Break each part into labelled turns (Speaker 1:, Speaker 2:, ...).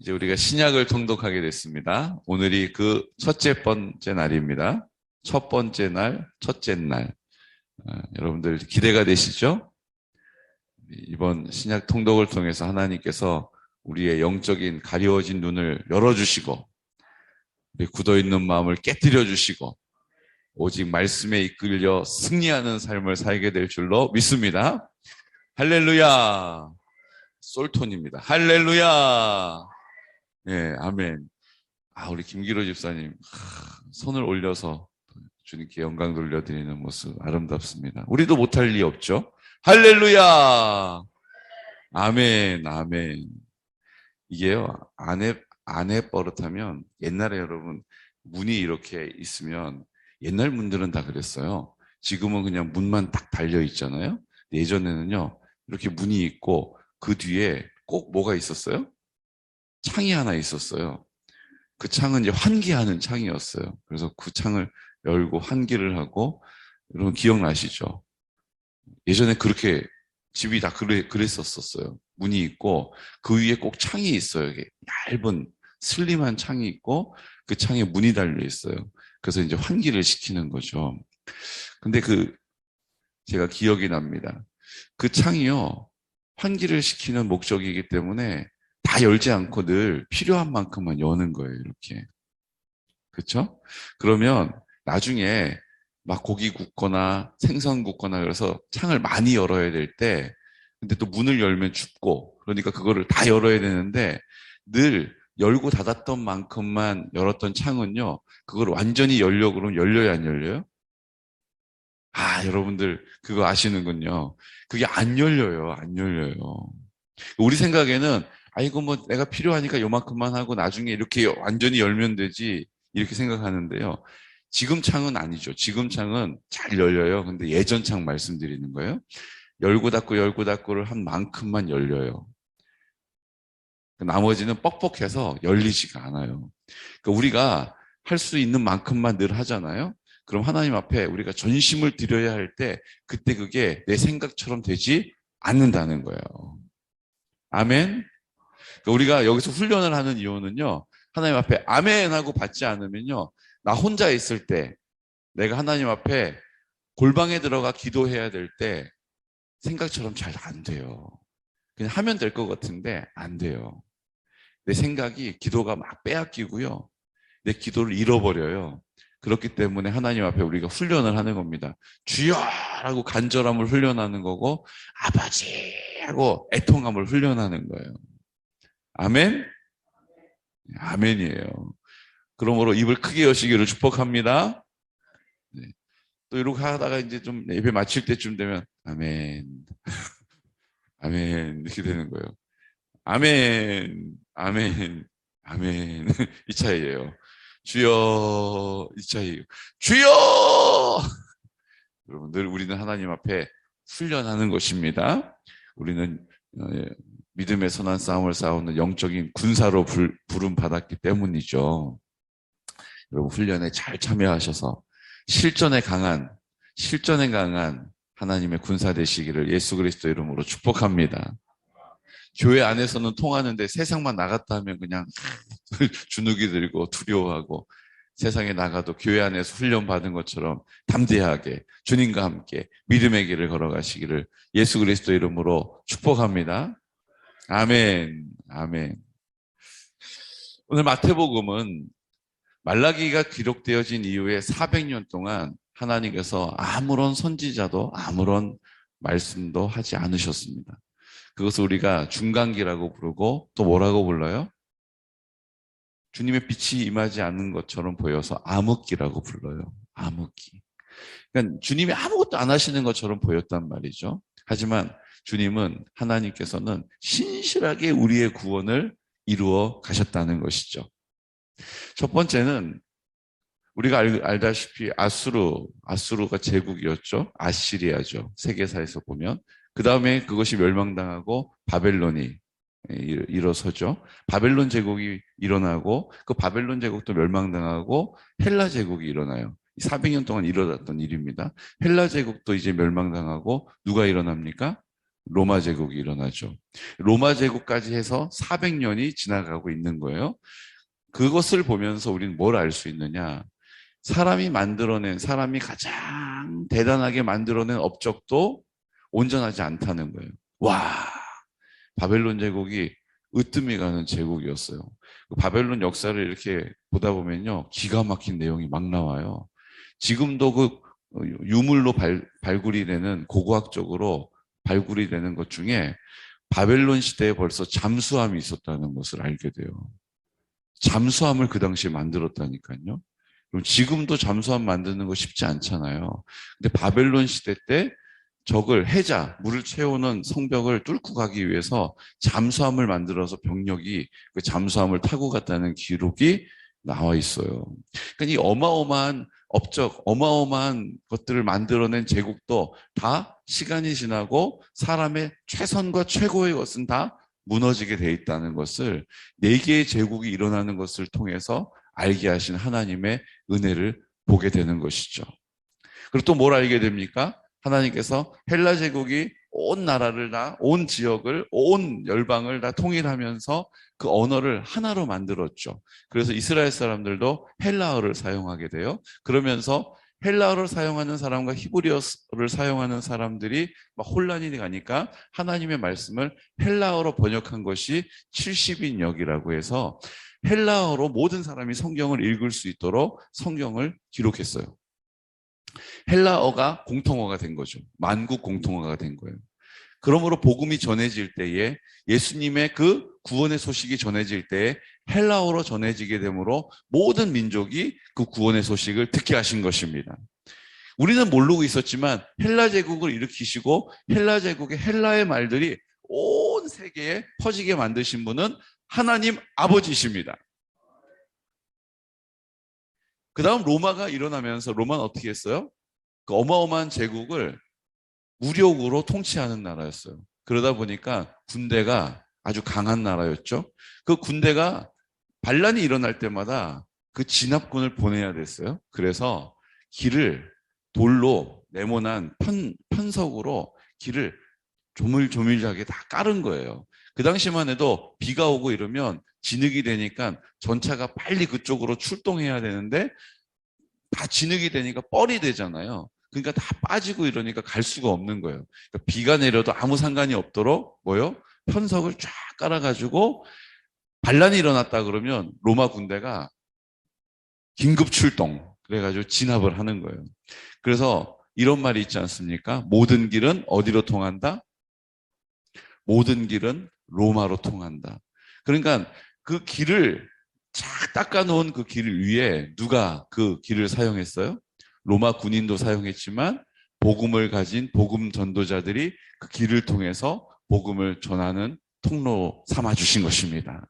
Speaker 1: 이제 우리가 신약을 통독하게 됐습니다. 오늘이 그 첫째 번째 날입니다. 첫 번째 날, 첫째 날. 아, 여러분들 기대가 되시죠? 이번 신약 통독을 통해서 하나님께서 우리의 영적인 가려워진 눈을 열어주시고, 굳어있는 마음을 깨뜨려 주시고, 오직 말씀에 이끌려 승리하는 삶을 살게 될 줄로 믿습니다. 할렐루야! 솔톤입니다. 할렐루야! 예, 아멘. 아, 우리 김기로 집사님, 하, 손을 올려서 주님께 영광 돌려드리는 모습 아름답습니다. 우리도 못할 리 없죠? 할렐루야! 아멘, 아멘. 이게요, 안에, 안에 버릇하면 옛날에 여러분, 문이 이렇게 있으면 옛날 문들은 다 그랬어요. 지금은 그냥 문만 딱 달려 있잖아요. 예전에는요, 이렇게 문이 있고 그 뒤에 꼭 뭐가 있었어요? 창이 하나 있었어요. 그 창은 이제 환기하는 창이었어요. 그래서 그 창을 열고 환기를 하고 여러분 기억나시죠? 예전에 그렇게 집이 다 그랬었었어요. 문이 있고 그 위에 꼭 창이 있어요. 이게 얇은 슬림한 창이 있고 그 창에 문이 달려 있어요. 그래서 이제 환기를 시키는 거죠. 근데 그 제가 기억이 납니다. 그 창이요. 환기를 시키는 목적이기 때문에 다 열지 않고 늘 필요한 만큼만 여는 거예요, 이렇게. 그렇죠? 그러면 나중에 막 고기 굽거나 생선 굽거나 그래서 창을 많이 열어야 될 때, 근데 또 문을 열면 춥고, 그러니까 그거를 다 열어야 되는데, 늘 열고 닫았던 만큼만 열었던 창은요, 그걸 완전히 열려고 그러면 열려야 안 열려요? 아, 여러분들 그거 아시는군요. 그게 안 열려요. 안 열려요. 우리 생각에는 아이고 뭐 내가 필요하니까 요만큼만 하고 나중에 이렇게 완전히 열면 되지 이렇게 생각하는데요. 지금 창은 아니죠. 지금 창은 잘 열려요. 근데 예전 창 말씀드리는 거예요. 열고 닫고 열고 닫고를 한 만큼만 열려요. 나머지는 뻑뻑해서 열리지가 않아요. 그러니까 우리가 할 수 있는 만큼만 늘 하잖아요. 그럼 하나님 앞에 우리가 전심을 드려야 할 때 그때 그게 내 생각처럼 되지 않는다는 거예요. 아멘. 그러니까 우리가 여기서 훈련을 하는 이유는요. 하나님 앞에 아멘 하고 받지 않으면요. 나 혼자 있을 때 내가 하나님 앞에 골방에 들어가 기도해야 될 때 생각처럼 잘 안 돼요. 그냥 하면 될 것 같은데 안 돼요. 내 생각이 기도가 막 빼앗기고요. 내 기도를 잃어버려요. 그렇기 때문에 하나님 앞에 우리가 훈련을 하는 겁니다. 주여라고 간절함을 훈련하는 거고 아버지 하고 애통함을 훈련하는 거예요. 아멘? 아멘이에요. 그러므로 입을 크게 여시기를 축복합니다. 네. 또 이렇게 하다가 이제 좀 예배 마칠 때쯤 되면 아멘, 아멘 이렇게 되는 거예요. 아멘, 아멘, 아멘 이 차이예요. 주여 이 차이예요. 주여 여러분 늘 우리는 하나님 앞에 훈련하는 것입니다. 우리는 어, 예, 믿음의 선한 싸움을 싸우는 영적인 군사로 불, 부름 받았기 때문이죠. 여러분 훈련에 잘 참여하셔서 실전에 강한 실전에 강한 하나님의 군사 되시기를 예수 그리스도 이름으로 축복합니다. 교회 안에서는 통하는데 세상만 나갔다 하면 그냥 주눅이 들고 두려워하고 세상에 나가도 교회 안에서 훈련 받은 것처럼 담대하게 주님과 함께 믿음의 길을 걸어가시기를 예수 그리스도 이름으로 축복합니다. 아멘. 아멘. 오늘 마태복음은 말라기가 기록되어진 이후에 400년 동안 하나님께서 아무런 선지자도 아무런 말씀도 하지 않으셨습니다. 그것을 우리가 중간기라고 부르고 또 뭐라고 불러요? 주님의 빛이 임하지 않는 것처럼 보여서 암흑기라고 불러요. 암흑기. 그러니까 주님이 아무것도 안 하시는 것처럼 보였단 말이죠. 하지만 주님은 하나님께서는 신실하게 우리의 구원을 이루어 가셨다는 것이죠. 첫 번째는 우리가 알, 다시피 아수르, 아수르가 제국이었죠. 아시리아죠. 세계사에서 보면. 그 다음에 그것이 멸망당하고 바벨론이 일어서죠. 바벨론 제국이 일어나고 그 바벨론 제국도 멸망당하고 헬라 제국이 일어나요. 400년 동안 일어났던 일입니다. 헬라 제국도 이제 멸망당하고 누가 일어납니까? 로마 제국이 일어나죠. 로마 제국까지 해서 400년이 지나가고 있는 거예요. 그것을 보면서 우리는 뭘 알 수 있느냐? 사람이 만들어낸 사람이 가장 대단하게 만들어낸 업적도 온전하지 않다는 거예요. 와, 바벨론 제국이 으뜸이 가는 제국이었어요. 그 바벨론 역사를 이렇게 보다 보면요, 기가 막힌 내용이 막 나와요. 지금도 그 유물로 발, 발굴이 되는 고고학적으로 발굴이 되는 것 중에 바벨론 시대에 벌써 잠수함이 있었다는 것을 알게 돼요. 잠수함을 그 당시에 만들었다니까요. 그럼 지금도 잠수함 만드는 거 쉽지 않잖아요. 근데 바벨론 시대 때 적을 해자, 물을 채우는 성벽을 뚫고 가기 위해서 잠수함을 만들어서 병력이 그 잠수함을 타고 갔다는 기록이 나와 있어요. 그러니까 이 어마어마한 업적, 어마어마한 것들을 만들어낸 제국도 다 시간이 지나고 사람의 최선과 최고의 것은 다 무너지게 돼 있다는 것을 네 개의 제국이 일어나는 것을 통해서 알게 하신 하나님의 은혜를 보게 되는 것이죠. 그리고 또 뭘 알게 됩니까? 하나님께서 헬라 제국이 온 나라를 다, 온 지역을, 온 열방을 다 통일하면서 그 언어를 하나로 만들었죠. 그래서 이스라엘 사람들도 헬라어를 사용하게 돼요. 그러면서 헬라어를 사용하는 사람과 히브리어를 사용하는 사람들이 막 혼란이 가니까 하나님의 말씀을 헬라어로 번역한 것이 70인 역이라고 해서 헬라어로 모든 사람이 성경을 읽을 수 있도록 성경을 기록했어요. 헬라어가 공통어가 된 거죠. 만국 공통어가 된 거예요. 그러므로 복음이 전해질 때에 예수님의 그 구원의 소식이 전해질 때에 헬라어로 전해지게 되므로 모든 민족이 그 구원의 소식을 듣게 하신 것입니다. 우리는 모르고 있었지만 헬라 제국을 일으키시고 헬라 제국의 헬라의 말들이 온 세계에 퍼지게 만드신 분은 하나님 아버지십니다. 그 다음 로마가 일어나면서 로마는 어떻게 했어요? 그 어마어마한 제국을 무력으로 통치하는 나라였어요. 그러다 보니까 군대가 아주 강한 나라였죠. 그 군대가 반란이 일어날 때마다 그 진압군을 보내야 됐어요. 그래서 길을 돌로 네모난 편, 편석으로 길을 조밀조밀하게 다 깔은 거예요. 그 당시만 해도 비가 오고 이러면 진흙이 되니까 전차가 빨리 그쪽으로 출동해야 되는데 다 진흙이 되니까 뻘이 되잖아요. 그러니까 다 빠지고 이러니까 갈 수가 없는 거예요. 그러니까 비가 내려도 아무 상관이 없도록 뭐요? 편석을 쫙 깔아가지고 반란이 일어났다 그러면 로마 군대가 긴급 출동 그래가지고 진압을 하는 거예요. 그래서 이런 말이 있지 않습니까? 모든 길은 어디로 통한다? 모든 길은 로마로 통한다. 그러니까 그 길을 쫙 닦아놓은 그 길을 위에 누가 그 길을 사용했어요? 로마 군인도 사용했지만 복음을 가진 복음 전도자들이 그 길을 통해서 복음을 전하는 통로 삼아 주신 것입니다.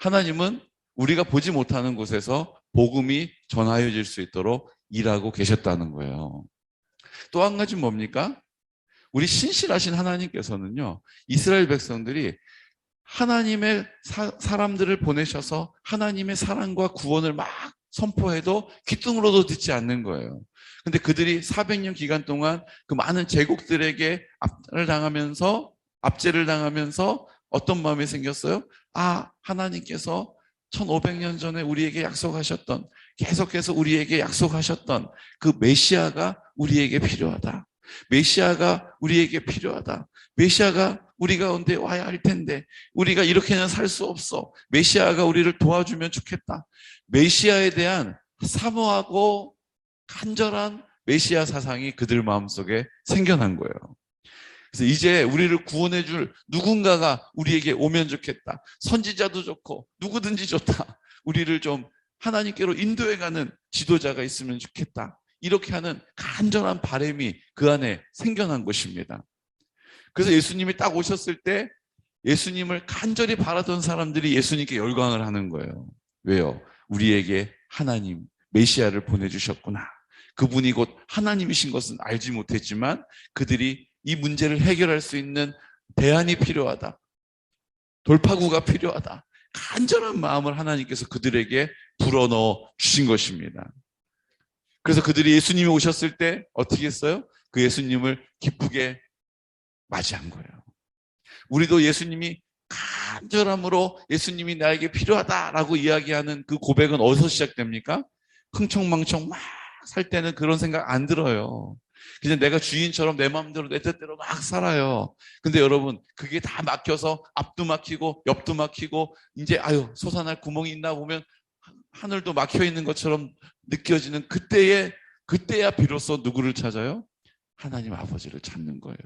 Speaker 1: 하나님은 우리가 보지 못하는 곳에서 복음이 전하여질 수 있도록 일하고 계셨다는 거예요. 또 한 가지 뭡니까? 우리 신실하신 하나님께서는요, 이스라엘 백성들이 하나님의 사, 사람들을 보내셔서 하나님의 사랑과 구원을 막 선포해도 귀뚱으로도 듣지 않는 거예요. 근데 그들이 400년 기간 동안 그 많은 제국들에게 압을 당하면서 압제를 당하면서 어떤 마음이 생겼어요? 아, 하나님께서 1500년 전에 우리에게 약속하셨던 계속해서 우리에게 약속하셨던 그 메시아가 우리에게 필요하다. 메시아가 우리에게 필요하다. 메시아가 우리 가운데 와야 할 텐데 우리가 이렇게는 살 수 없어. 메시아가 우리를 도와주면 좋겠다. 메시아에 대한 사모하고 간절한 메시아 사상이 그들 마음속에 생겨난 거예요. 그래서 이제 우리를 구원해 줄 누군가가 우리에게 오면 좋겠다. 선지자도 좋고 누구든지 좋다. 우리를 좀 하나님께로 인도해 가는 지도자가 있으면 좋겠다. 이렇게 하는 간절한 바램이 그 안에 생겨난 것입니다. 그래서 예수님이 딱 오셨을 때 예수님을 간절히 바라던 사람들이 예수님께 열광을 하는 거예요. 왜요? 우리에게 하나님, 메시아를 보내주셨구나. 그분이 곧 하나님이신 것은 알지 못했지만 그들이 이 문제를 해결할 수 있는 대안이 필요하다. 돌파구가 필요하다. 간절한 마음을 하나님께서 그들에게 불어넣어 주신 것입니다. 그래서 그들이 예수님이 오셨을 때 어떻게 했어요? 그 예수님을 기쁘게 맞이한 거예요. 우리도 예수님이 간절함으로 예수님이 나에게 필요하다라고 이야기하는 그 고백은 어디서 시작됩니까? 흥청망청 막 살 때는 그런 생각 안 들어요. 그냥 내가 주인처럼 내 마음대로 내 뜻대로 막 살아요. 근데 여러분 그게 다 막혀서 앞도 막히고 옆도 막히고 이제 아유 솟아날 구멍이 있나 보면 하늘도 막혀 있는 것처럼 느껴지는 그때에 그때야 비로소 누구를 찾아요? 하나님 아버지를 찾는 거예요.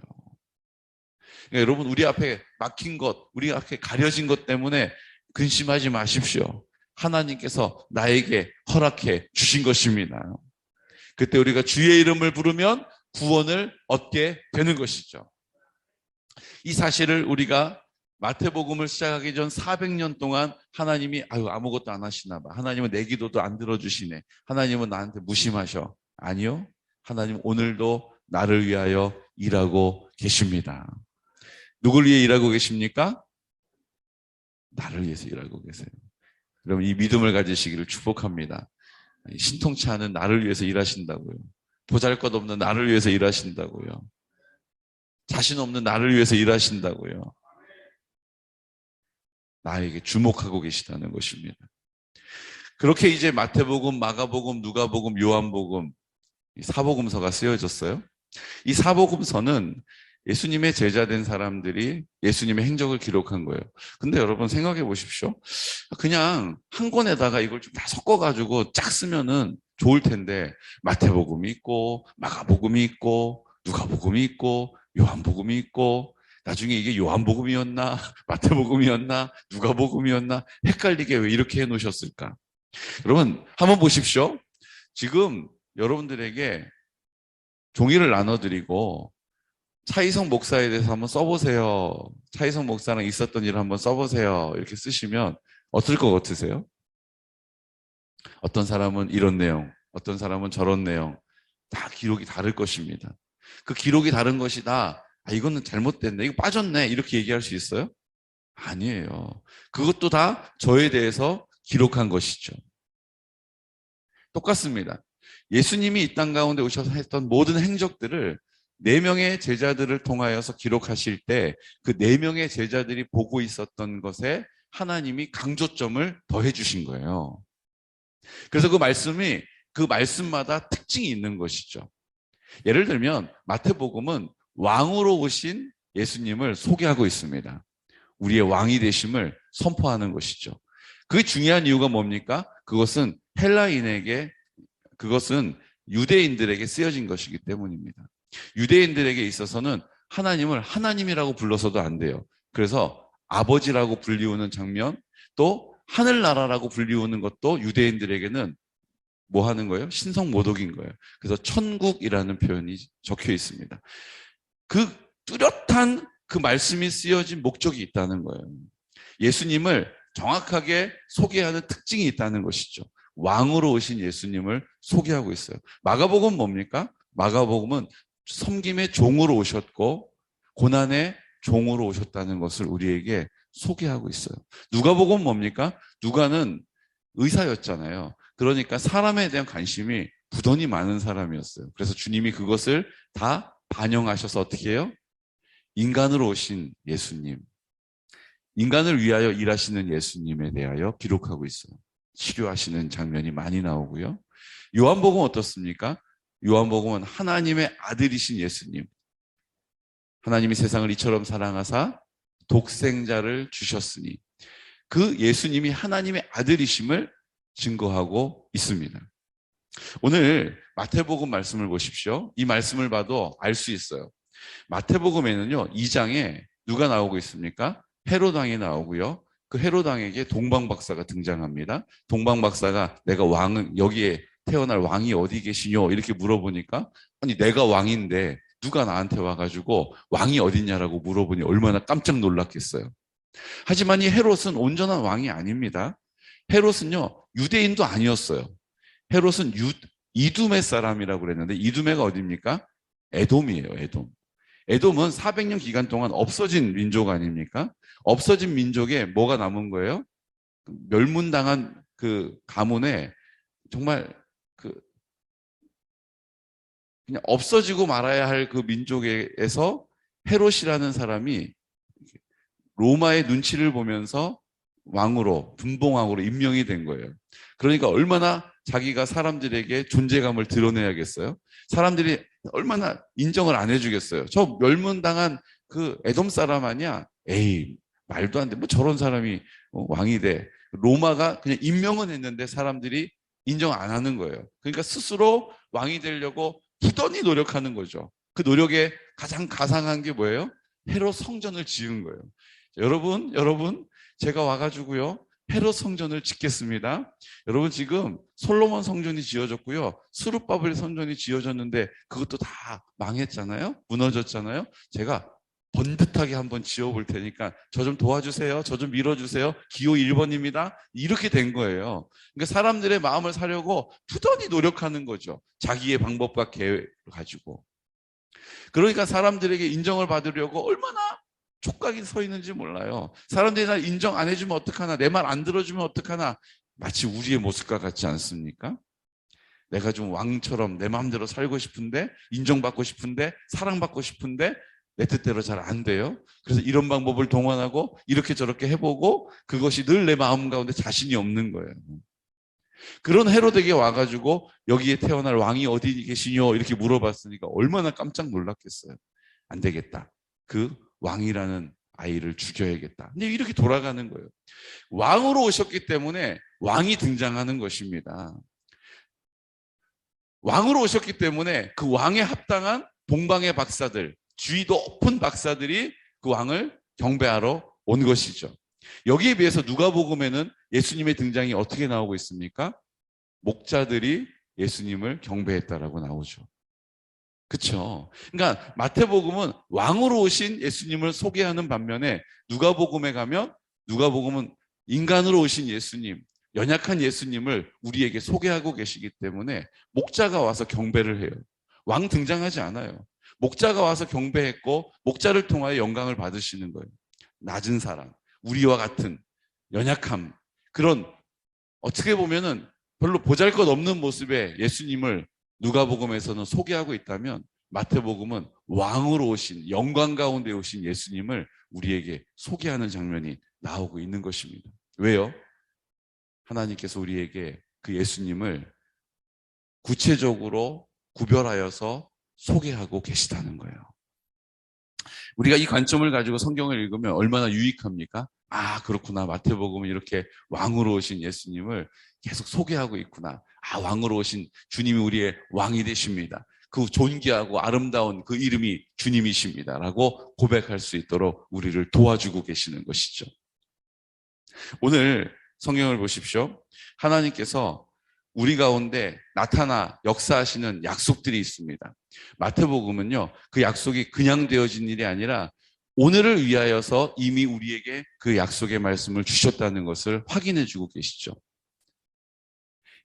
Speaker 1: 그러니까 여러분 우리 앞에 막힌 것, 우리 앞에 가려진 것 때문에 근심하지 마십시오. 하나님께서 나에게 허락해 주신 것입니다. 그때 우리가 주의 이름을 부르면 구원을 얻게 되는 것이죠. 이 사실을 우리가 마태복음을 시작하기 전 400년 동안 하나님이 아유 아무것도 안 하시나 봐. 하나님은 내 기도도 안 들어주시네. 하나님은 나한테 무심하셔. 아니요. 하나님 오늘도 나를 위하여 일하고 계십니다. 누굴 위해 일하고 계십니까? 나를 위해서 일하고 계세요. 여러분 이 믿음을 가지시기를 축복합니다. 신통치 않은 나를 위해서 일하신다고요. 보잘 것 없는 나를 위해서 일하신다고요. 자신 없는 나를 위해서 일하신다고요. 나에게 주목하고 계시다는 것입니다. 그렇게 이제 마태복음, 마가복음, 누가복음, 요한복음, 이 사복음서가 쓰여졌어요. 이 사복음서는 예수님의 제자된 사람들이 예수님의 행적을 기록한 거예요. 근데 여러분 생각해 보십시오. 그냥 한 권에다가 이걸 좀 다 섞어가지고 짝 쓰면은 좋을 텐데 마태복음이 있고 마가복음이 있고 누가복음이 있고 요한복음이 있고 나중에 이게 요한복음이었나 마태복음이었나 누가복음이었나 헷갈리게 왜 이렇게 해놓으셨을까? 여러분 한번 보십시오. 지금 여러분들에게 종이를 나눠드리고 차이성 목사에 대해서 한번 써보세요. 차이성 목사랑 있었던 일을 한번 써보세요. 이렇게 쓰시면 어떨 것 같으세요? 어떤 사람은 이런 내용, 어떤 사람은 저런 내용, 다 기록이 다를 것입니다. 그 기록이 다른 것이 다, 아, 이거는 잘못됐네, 이거 빠졌네, 이렇게 얘기할 수 있어요? 아니에요. 그것도 다 저에 대해서 기록한 것이죠. 똑같습니다. 예수님이 이 땅 가운데 오셔서 했던 모든 행적들을 네 명의 제자들을 통하여서 기록하실 때 그 네 명의 제자들이 보고 있었던 것에 하나님이 강조점을 더해 주신 거예요. 그래서 그 말씀이 그 말씀마다 특징이 있는 것이죠. 예를 들면 마태복음은 왕으로 오신 예수님을 소개하고 있습니다. 우리의 왕이 되심을 선포하는 것이죠. 그 중요한 이유가 뭡니까? 그것은 헬라인에게 그것은 유대인들에게 쓰여진 것이기 때문입니다. 유대인들에게 있어서는 하나님을 하나님이라고 불러서도 안 돼요. 그래서 아버지라고 불리우는 장면, 또 하늘나라라고 불리우는 것도 유대인들에게는 뭐 하는 거예요? 신성 모독인 거예요. 그래서 천국이라는 표현이 적혀 있습니다. 그 뚜렷한 그 말씀이 쓰여진 목적이 있다는 거예요. 예수님을 정확하게 소개하는 특징이 있다는 것이죠. 왕으로 오신 예수님을 소개하고 있어요. 마가복음 뭡니까? 마가복음은 섬김의 종으로 오셨고 고난의 종으로 오셨다는 것을 우리에게 소개하고 있어요. 누가복음 뭡니까? 누가는 의사였잖아요. 그러니까 사람에 대한 관심이 부던이 많은 사람이었어요. 그래서 주님이 그것을 다 반영하셔서 어떻게 해요? 인간으로 오신 예수님, 인간을 위하여 일하시는 예수님에 대하여 기록하고 있어요. 치료하시는 장면이 많이 나오고요. 요한복음 어떻습니까? 요한복음은 하나님의 아들이신 예수님. 하나님이 세상을 이처럼 사랑하사 독생자를 주셨으니 그 예수님이 하나님의 아들이심을 증거하고 있습니다. 오늘 마태복음 말씀을 보십시오. 이 말씀을 봐도 알 수 있어요. 마태복음에는요, 2장에 누가 나오고 있습니까? 헤로당이 나오고요. 그 헤로당에게 동방박사가 등장합니다. 동방박사가 내가 왕은 여기에 태어날 왕이 어디 계시뇨? 이렇게 물어보니까 아니 내가 왕인데 누가 나한테 와가지고 왕이 어딨냐라고 물어보니 얼마나 깜짝 놀랐겠어요. 하지만 이 헤롯은 온전한 왕이 아닙니다. 헤롯은요 유대인도 아니었어요. 헤롯은 유, 이두메 사람이라고 그랬는데 이두메가 어디입니까? 에돔이에요. 에돔. 에돔은 400년 기간 동안 없어진 민족 아닙니까? 없어진 민족에 뭐가 남은 거예요? 멸문당한 그 가문에 정말 그 그냥 없어지고 말아야 할 그 민족에서 헤롯이라는 사람이 로마의 눈치를 보면서 왕으로 분봉왕으로 임명이 된 거예요. 그러니까 얼마나 자기가 사람들에게 존재감을 드러내야겠어요. 사람들이 얼마나 인정을 안 해주겠어요. 저 멸문당한 그 에돔 사람 아니야? 에이 말도 안 돼. 뭐 저런 사람이 어, 왕이 돼. 로마가 그냥 임명은 했는데 사람들이 인정 안 하는 거예요. 그러니까 스스로 왕이 되려고 부단히 노력하는 거죠. 그 노력에 가장 가상한 게 뭐예요? 헤롯 성전을 지은 거예요. 여러분, 여러분, 제가 와가지고요. 헤롯 성전을 짓겠습니다. 여러분 지금 솔로몬 성전이 지어졌고요. 수르바벨 성전이 지어졌는데 그것도 다 망했잖아요. 무너졌잖아요. 제가 번듯하게 한번 지어볼 테니까 저 좀 도와주세요. 저 좀 밀어주세요. 기호 1번입니다. 이렇게 된 거예요. 그러니까 사람들의 마음을 사려고 부단히 노력하는 거죠. 자기의 방법과 계획을 가지고. 그러니까 사람들에게 인정을 받으려고 얼마나 촉각이 서 있는지 몰라요. 사람들이 날 인정 안 해주면 어떡하나, 내 말 안 들어주면 어떡하나, 마치 우리의 모습과 같지 않습니까? 내가 좀 왕처럼 내 마음대로 살고 싶은데, 인정받고 싶은데, 사랑받고 싶은데, 내 뜻대로 잘 안 돼요. 그래서 이런 방법을 동원하고, 이렇게 저렇게 해보고, 그것이 늘 내 마음 가운데 자신이 없는 거예요. 그런 헤로데게 와가지고, 여기에 태어날 왕이 어디 계시뇨? 이렇게 물어봤으니까 얼마나 깜짝 놀랐겠어요. 안 되겠다. 그 왕이라는 아이를 죽여야겠다. 근데 이렇게 돌아가는 거예요. 왕으로 오셨기 때문에 왕이 등장하는 것입니다. 왕으로 오셨기 때문에 그 왕에 합당한 동방의 박사들, 주의 높은 박사들이 그 왕을 경배하러 온 것이죠. 여기에 비해서 누가복음에는 예수님의 등장이 어떻게 나오고 있습니까? 목자들이 예수님을 경배했다라고 나오죠. 그렇죠. 그러니까 마태복음은 왕으로 오신 예수님을 소개하는 반면에 누가복음에 가면 누가복음은 인간으로 오신 예수님, 연약한 예수님을 우리에게 소개하고 계시기 때문에 목자가 와서 경배를 해요. 왕 등장하지 않아요. 목자가 와서 경배했고 목자를 통하여 영광을 받으시는 거예요. 낮은 사람, 우리와 같은 연약함, 그런 어떻게 보면은 별로 보잘것 없는 모습의 예수님을 누가복음에서는 소개하고 있다면 마태복음은 왕으로 오신 영광 가운데 오신 예수님을 우리에게 소개하는 장면이 나오고 있는 것입니다. 왜요? 하나님께서 우리에게 그 예수님을 구체적으로 구별하여서 소개하고 계시다는 거예요. 우리가 이 관점을 가지고 성경을 읽으면 얼마나 유익합니까? 아, 그렇구나. 마태복음은 이렇게 왕으로 오신 예수님을 계속 소개하고 있구나. 아, 왕으로 오신 주님이 우리의 왕이 되십니다. 그 존귀하고 아름다운 그 이름이 주님이십니다. 라고 고백할 수 있도록 우리를 도와주고 계시는 것이죠. 오늘 성경을 보십시오. 하나님께서 우리 가운데 나타나 역사하시는 약속들이 있습니다. 마태복음은요, 그 약속이 그냥 되어진 일이 아니라 오늘을 위하여서 이미 우리에게 그 약속의 말씀을 주셨다는 것을 확인해 주고 계시죠.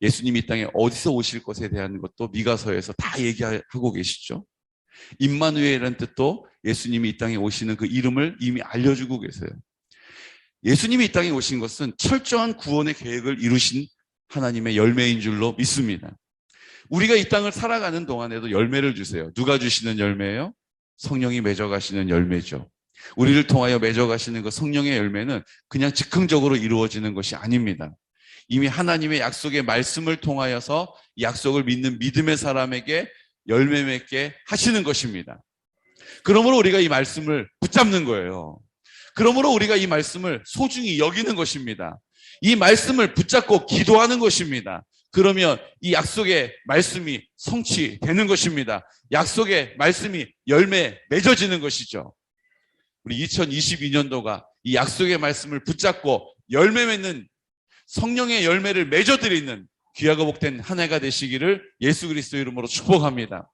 Speaker 1: 예수님이 이 땅에 어디서 오실 것에 대한 것도 미가서에서 다 얘기하고 계시죠. 임마누엘이라는 뜻도 예수님이 이 땅에 오시는 그 이름을 이미 알려주고 계세요. 예수님이 이 땅에 오신 것은 철저한 구원의 계획을 이루신 하나님의 열매인 줄로 믿습니다. 우리가 이 땅을 살아가는 동안에도 열매를 주세요. 누가 주시는 열매예요? 성령이 맺어가시는 열매죠. 우리를 통하여 맺어가시는 그 성령의 열매는 그냥 즉흥적으로 이루어지는 것이 아닙니다. 이미 하나님의 약속의 말씀을 통하여서 약속을 믿는 믿음의 사람에게 열매 맺게 하시는 것입니다. 그러므로 우리가 이 말씀을 붙잡는 거예요. 그러므로 우리가 이 말씀을 소중히 여기는 것입니다. 이 말씀을 붙잡고 기도하는 것입니다. 그러면 이 약속의 말씀이 성취되는 것입니다. 약속의 말씀이 열매 맺어지는 것이죠. 우리 2022년도가 이 약속의 말씀을 붙잡고 열매 맺는 성령의 열매를 맺어드리는 귀하고 복된 한 해가 되시기를 예수 그리스도 이름으로 축복합니다.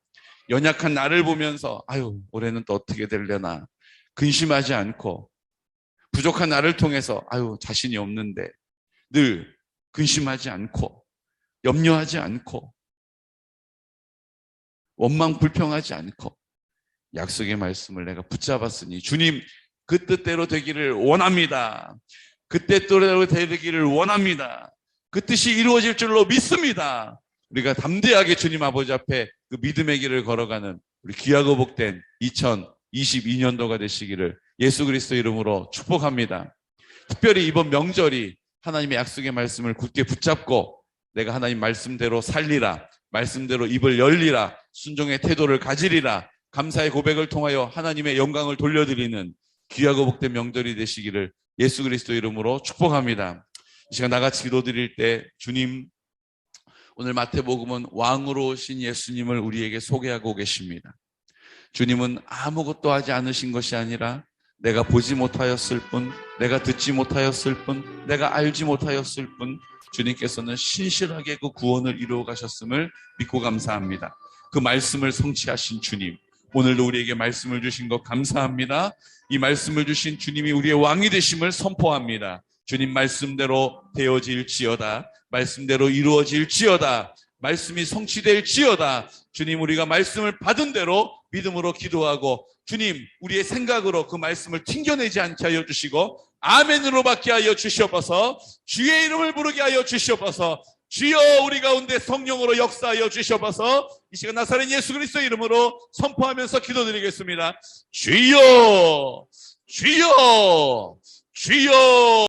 Speaker 1: 연약한 나를 보면서 아유 올해는 또 어떻게 되려나 근심하지 않고 부족한 나를 통해서 아유 자신이 없는데 늘 근심하지 않고 염려하지 않고 원망 불평하지 않고 약속의 말씀을 내가 붙잡았으니 주님 그 뜻대로 되기를 원합니다. 그 뜻대로 되기를 원합니다. 그 뜻이 이루어질 줄로 믿습니다. 우리가 담대하게 주님 아버지 앞에 그 믿음의 길을 걸어가는 우리 귀하고 복된 22년도가 되시기를 예수 그리스도 이름으로 축복합니다. 특별히 이번 명절이 하나님의 약속의 말씀을 굳게 붙잡고 내가 하나님 말씀대로 살리라, 말씀대로 입을 열리라, 순종의 태도를 가지리라, 감사의 고백을 통하여 하나님의 영광을 돌려드리는 귀하고 복된 명절이 되시기를 예수 그리스도 이름으로 축복합니다. 이 시간 나같이 기도드릴 때 주님 오늘 마태복음은 왕으로 오신 예수님을 우리에게 소개하고 계십니다. 주님은 아무것도 하지 않으신 것이 아니라 내가 보지 못하였을 뿐, 내가 듣지 못하였을 뿐, 내가 알지 못하였을 뿐, 주님께서는 신실하게 그 구원을 이루어 가셨음을 믿고 감사합니다. 그 말씀을 성취하신 주님, 오늘도 우리에게 말씀을 주신 것 감사합니다. 이 말씀을 주신 주님이 우리의 왕이 되심을 선포합니다. 주님 말씀대로 되어질지어다. 말씀대로 이루어질지어다. 말씀이 성취될지어다. 주님 우리가 말씀을 받은 대로 믿음으로 기도하고 주님 우리의 생각으로 그 말씀을 튕겨내지 않게 하여 주시고 아멘으로 받게 하여 주시옵소서. 주의 이름을 부르게 하여 주시옵소서. 주여 우리 가운데 성령으로 역사하여 주시옵소서. 이 시간 나사렛 예수 그리스도 이름으로 선포하면서 기도드리겠습니다. 주여 주여 주여